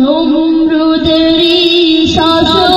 নমরুদেরই শাসন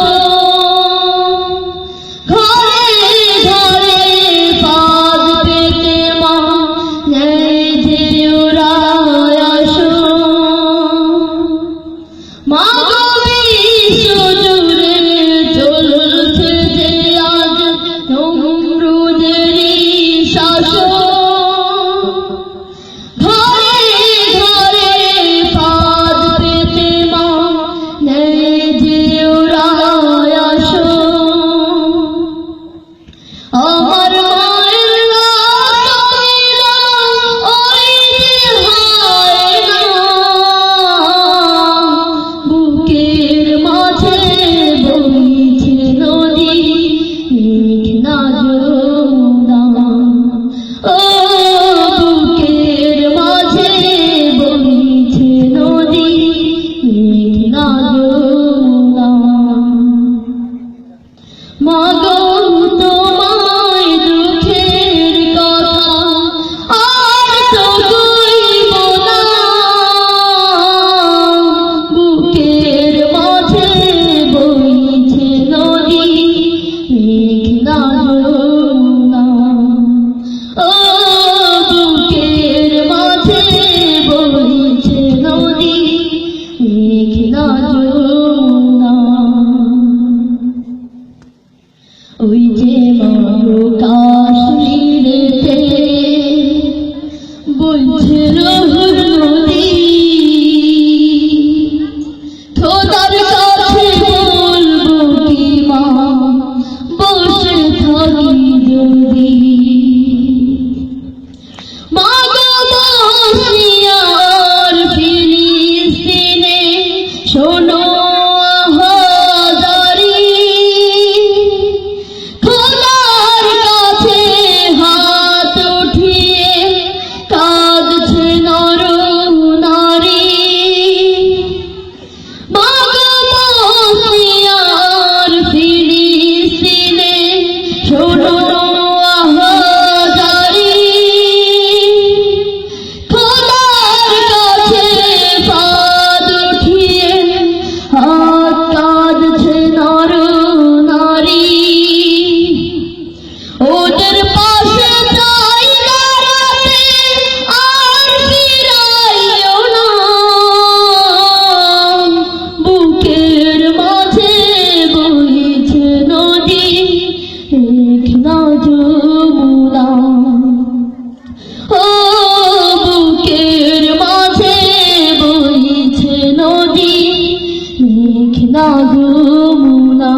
না যমুনা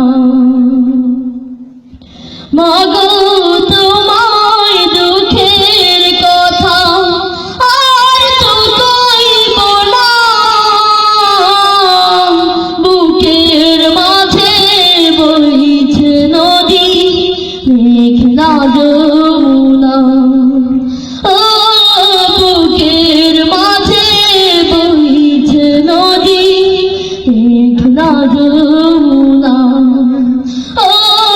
মাগো তোমায় দুঃখের কথা আর তো কইব না বুকের মাঝে বইছে নদী, মেঘ না